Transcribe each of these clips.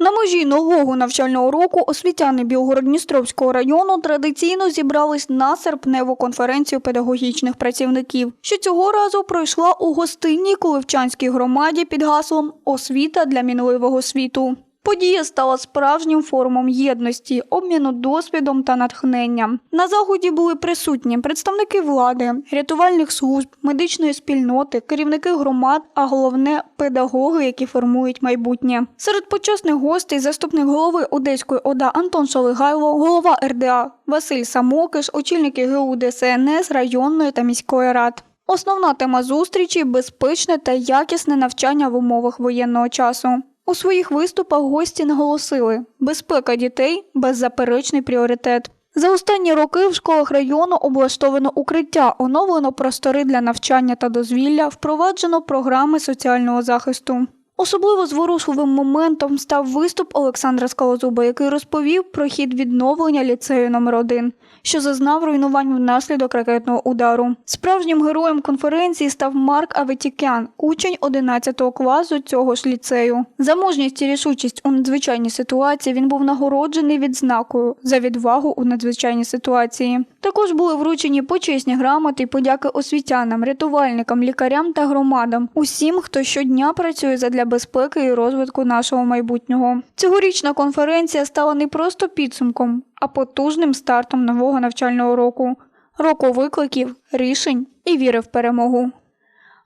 На межі нового навчального року освітяни Білгород-Дністровського району традиційно зібрались на серпневу конференцію педагогічних працівників, що цього разу пройшла у гостинній Коливчанській громаді під гаслом Освіта для мінливого світу. Подія стала справжнім форумом єдності, обміну досвідом та натхненням. На заході були присутні представники влади, рятувальних служб, медичної спільноти, керівники громад, а головне педагоги, які формують майбутнє. Серед почесних гостей заступник голови Одеської ОДА Антон Шалигайло, голова РДА Василь Самокиш, очільники ГУ ДСНС районної та міської рад. Основна тема зустрічі безпечне та якісне навчання в умовах воєнного часу. У своїх виступах гості наголосили: безпека дітей беззаперечний пріоритет. За останні роки в школах району облаштовано укриття, оновлено простори для навчання та дозвілля, впроваджено програми соціального захисту. Особливо зворушливим моментом став виступ Олександра Скалозуба, який розповів про хід відновлення ліцею номер 1 що зазнав руйнувань внаслідок ракетного удару. Справжнім героєм конференції став Марк Аветікян, учень 11 класу цього ж ліцею. За мужність і рішучість у надзвичайній ситуації він був нагороджений відзнакою за відвагу у надзвичайній ситуації. Також були вручені почесні грамоти і подяки освітянам, рятувальникам, лікарям та громадам, усім, хто щодня працює задля безпеки і розвитку нашого майбутнього. Цьогорічна конференція стала не просто підсумком, а потужним стартом нового навчального року, року викликів, рішень і віри в перемогу.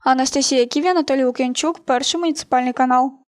Анастасія Ків'я, Наталія Лук'янчук, перший муніципальний канал.